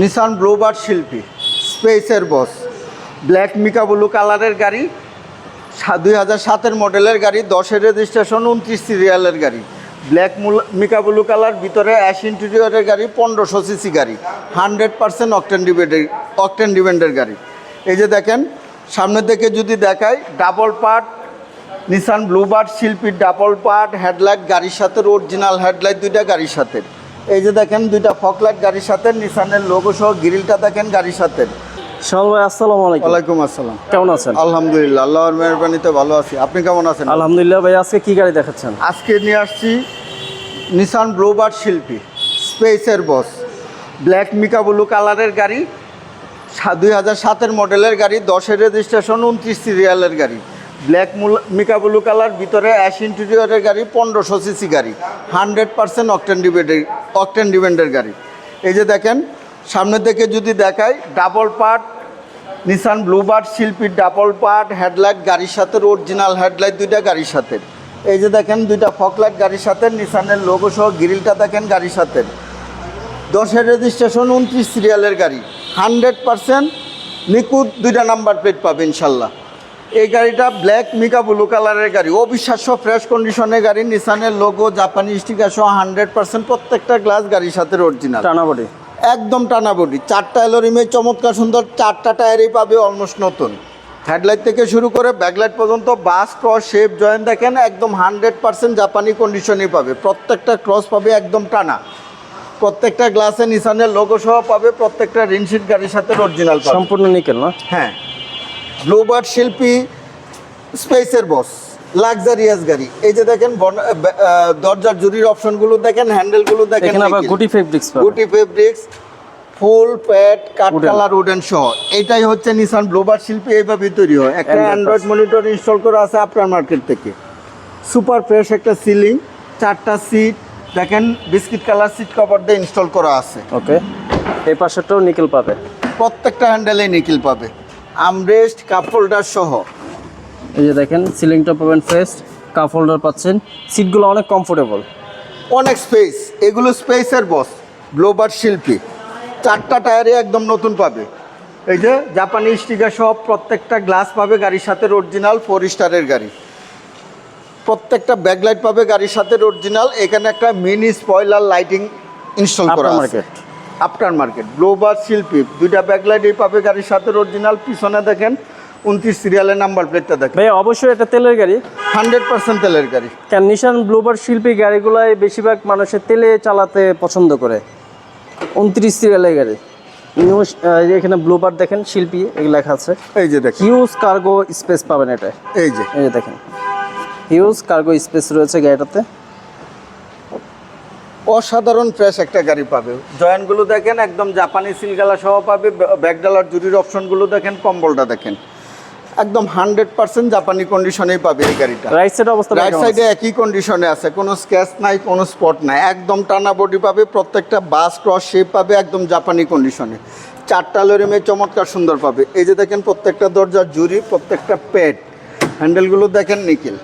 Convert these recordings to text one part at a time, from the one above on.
Nissan ব্লুবার শিল্পী স্পেসের বস black mica blue কালারের গাড়ি দুই হাজার সাতের মডেলের গাড়ি, দশের রেজিস্ট্রেশন উনত্রিশ সিরিয়ালের গাড়ি। ব্ল্যাক মিকা ব্লু কালার ভিতরে অ্যাশ ইন্টেরিয়রের গাড়ি, পনেরোশো সিসি গাড়ি। হান্ড্রেড পার্সেন্ট অকটেন ডিবেন্ডের অকটেন ডিবেন্ডের গাড়ি। এই যে দেখেন সামনের থেকে যদি দেখায় ডাবল পার্ট নিসান ব্লুবার্ড শিল্পীর ডাবল পার্ট হেডলাইট গাড়ির সাথে অরিজিনাল হেডলাইট দুইটা গাড়ির সাথে। এই যে দেখেন দুইটা ফকলাইট গাড়ির সাথে নিসানের লোগো সহ গ্রিলটা দেখেন গাড়ির সাথে। ভাই আসসালামু আলাইকুম। ওয়ালাইকুম আসসালাম। কেমন আছেন? আলহামদুলিল্লাহ আল্লাহর মেহরবানিতে ভালো আছি। আপনি কেমন আছেন? আলহামদুলিল্লাহ ভাই আজকে কি গাড়ি দেখাচ্ছেন? আজকে নিয়ে আসছি নিসান শিল্পী স্পেসের বস। ব্ল্যাক মিকা ব্লু কালারের গাড়ি দুই হাজার সাতের মডেলের গাড়ি দশের রেজিস্ট্রেশন উনত্রিশ সিরিয়ালের গাড়ি। ব্ল্যাক মিকা ব্লু কালার, ভিতরে অ্যাশ ইন্টেরিয়রের গাড়ি, পনেরোশো সিসি গাড়ি, হান্ড্রেড পার্সেন্ট অকটেন ডিবেন্ডের অকটেন ডিবেন্ডের গাড়ি। এই যে দেখেন সামনের থেকে যদি দেখায় ডাবল পার্ট নিসান ব্লুবার্ড শিল্পীর ডাবল পার্ট, হেডলাইট গাড়ির সাথে অরিজিনাল হেডলাইট দুইটা গাড়ির সাথে। এই যে দেখেন, দুইটা ফকলাইট গাড়ির সাথে নিসানের লোগো সহ গ্রিলটা দেখেন গাড়ির সাথে। দশের রেজিস্ট্রেশন উনত্রিশ সিরিয়ালের গাড়ি, হান্ড্রেড পার্সেন্ট নিকুত দুইটা নাম্বার প্লেট পাবে ইনশাল্লাহ। এই গাড়িটা ব্ল্যাক মিকা ব্লু কালারের গাড়ি। অবিশ্বাস্য ফ্রেশ কন্ডিশনের গাড়ি। নিসানের লোগো জাপানি স্টিকার সহ হান্ড্রেড পার্সেন্ট প্রত্যেকটা গ্লাস গাড়ির সাথে অরিজিনাল টানা বডি একদম টানা বডি চারটা এলোরিমে চমৎকার সুন্দর। চারটা টায়ারই পাবে অলমোস্ট নতুন। হেডলাইট থেকে শুরু করে ব্যাকলাইট পর্যন্ত বাস ক্রস শেপ জয়েন দেখেন একদম হান্ড্রেড পার্সেন্ট জাপানি কন্ডিশনই পাবে। প্রত্যেকটা ক্রস পাবে একদম টানা। প্রত্যেকটা গ্লাসে নিসানের লোগো সহ পাবে প্রত্যেকটা রিনশিট গাড়ির সাথে অরিজিনাল সম্পূর্ণ নিকেল না? হ্যাঁ। ব্লুবার্ড শিল্পী স্পেসের বস লাক্সারিয়াস গাড়ি। এই যে দেখেন দরজার জুরির অপশনগুলো দেখেন হ্যান্ডেলগুলো দেখেন। গুটি ফেব্রিক্স গুটি ফেব্রিক্স ফুল প্যাড কাঠ Wooden. কালার উডেন সহ। এটাই হচ্ছে নিসান ব্লোবার শিল্পী এইভাবেই তৈরি হয়। একটা অ্যান্ড্রয়েড মনিটর ইনস্টল করা আছে আপনার মার্কেট থেকে। সুপার ফ্রেশ একটা সিলিং চারটা সিট দেখেন বিস্কিট কালার সিট কভার দিয়ে ইনস্টল করা আছে। ওকে এই পাশেরটাও নিকেল পাবে। প্রত্যেকটা হ্যান্ডেলে নিকিল পাবে। আমরেস্ট কাপ হোল্ডার সহ। এই যে দেখেন সিলিংটা পাবেন ফ্রেশ কাপ হোল্ডার পাচ্ছেন। সিটগুলো অনেক কমফোর্টেবল অনেক স্পেস এগুলো স্পেসের বস ব্লোবার শিল্পী। চারটা টায়ারে একদম নতুন পাবে। এই যে জাপানি স্টিকার সহ প্রত্যেকটা গ্লাস পাবে গাড়ির সাথে অরিজিনাল ফোর স্টারের গাড়ি। প্রত্যেকটা ব্যাকলাইট পাবে গাড়ির সাথে অরিজিনাল এখানে একটা মিনি স্পয়লার লাইটিং ইনস্টল করা আছে। আফটার মার্কেট গ্লোবার শিল্পী দুইটা ব্যাকলাইটই পাবে গাড়ির সাথে অরিজিনাল পিছনে দেখেন উনত্রিশ সিরিয়ালের নাম্বার প্লেটটা দেখেন। ভাই অবশ্যই এটা তেলের গাড়ি। হান্ড্রেড পার্সেন্ট তেলের গাড়ি। কেন নিশান ব্লুবার শিল্পী গাড়িগুলাই বেশিরভাগ মানুষের তেলে চালাতে পছন্দ করে। উনত্রিশ সিরিয়ালের গাড়ি। নিউ এখানে ব্লুবার দেখেন শিল্পী এগুলো লেখা আছে। এই যে দেখেন। হিউজ কার্গো স্পেস পাবেন এটা। এই যে। এই যে দেখেন। হিউজ কার্গো স্পেস রয়েছে গাড়িটাতে। অসাধারণ ফ্রেশ একটা গাড়ি পাবে। জয়েন্টগুলো দেখেন একদম জাপানি সিলগালা সহ পাবে। ব্যাকডালার জুরির অপশনগুলো দেখেন কম্বলটা দেখেন। একদম হান্ড্রেড পার্সেন্ট জাপানি কন্ডিশনেই পাবে এই গাড়িটা। রাইট সাইড অবস্থা রাইট সাইডে একই কন্ডিশনে আছে কোনো স্ক্র্যাচ নাই কোনো স্পট নাই। একদম টানা বডি পাবে প্রত্যেকটা বাস ক্রস শেপ পাবে একদম জাপানি কন্ডিশনে চারটা লোরেমে চমৎকার সুন্দর পাবে। এই যে দেখেন প্রত্যেকটা দরজার জুরি প্রত্যেকটা পেট হ্যান্ডেলগুলো দেখেন নিকেল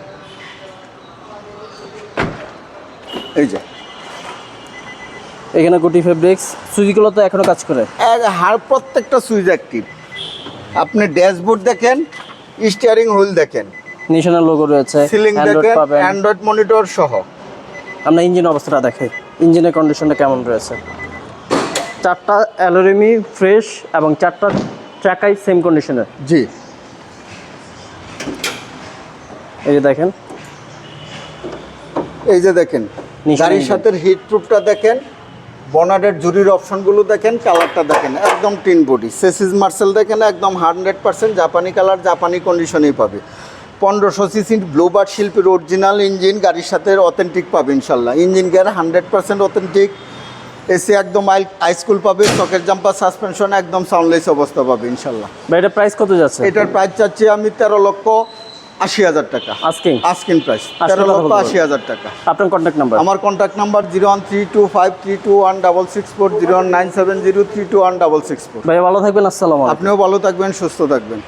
এই যে। এখানে গুটি ফেব্রিক্স সুইচগুলো তো এখনও কাজ করে। হার প্রত্যেকটা সুইচ অ্যাক্টিভ আপনি ড্যাশবোর্ড দেখেন স্টিয়ারিং হুইল দেখেন। নিশানের লোগো রয়েছে সিলিং দেখেন অ্যান্ড্রয়েড মনিটর সহ। আমরা ইঞ্জিন অবস্থাটা দেখাই ইঞ্জিনের কন্ডিশনটা কেমন রয়েছে। চারটা অ্যালোরিমি ফ্রেশ এবং চারটা চাকাই সেম কন্ডিশনের জি। এই যে দেখেন। এই যে দেখেন গাড়ির সাথে হিট প্রুফটা দেখেন। বনারের জুরির অপশনগুলো দেখেন কালারটা দেখেন একদম টিন বডি। সেসিস মার্সেল দেখেন একদম হান্ড্রেড পার্সেন্ট জাপানি কালার জাপানি কন্ডিশনেই পাবে। পনেরোশো সিসি ব্লুবার্ড শিল্পের অরিজিনাল ইঞ্জিন গাড়ির সাথে অথেন্টিক পাবে ইনশাল্লাহ। Engine gear hundred percent authentic AC একদম আইস্কুল পাবে চকের জাম্পার সাসপেনশন একদম সাউন্ডলেস অবস্থা পাবে ইনশাল্লাহ। বা এটা প্রাইস কত যাচ্ছে? এটার প্রাইস চাচ্ছি আমি তেরো লক্ষ আশি হাজার টাকা। আস্কিং আস্কিং প্রাইস তেরো লক্ষ আশি হাজার টাকা। আপনার কন্ট্যাক্ট নাম্বার আমার contact number zero one three two five three two one double six four zero one nine seven zero three two one double six four. ভাই ভালো থাকবেন আসসালাম আপনিও ভালো থাকবেন সুস্থ থাকবেন।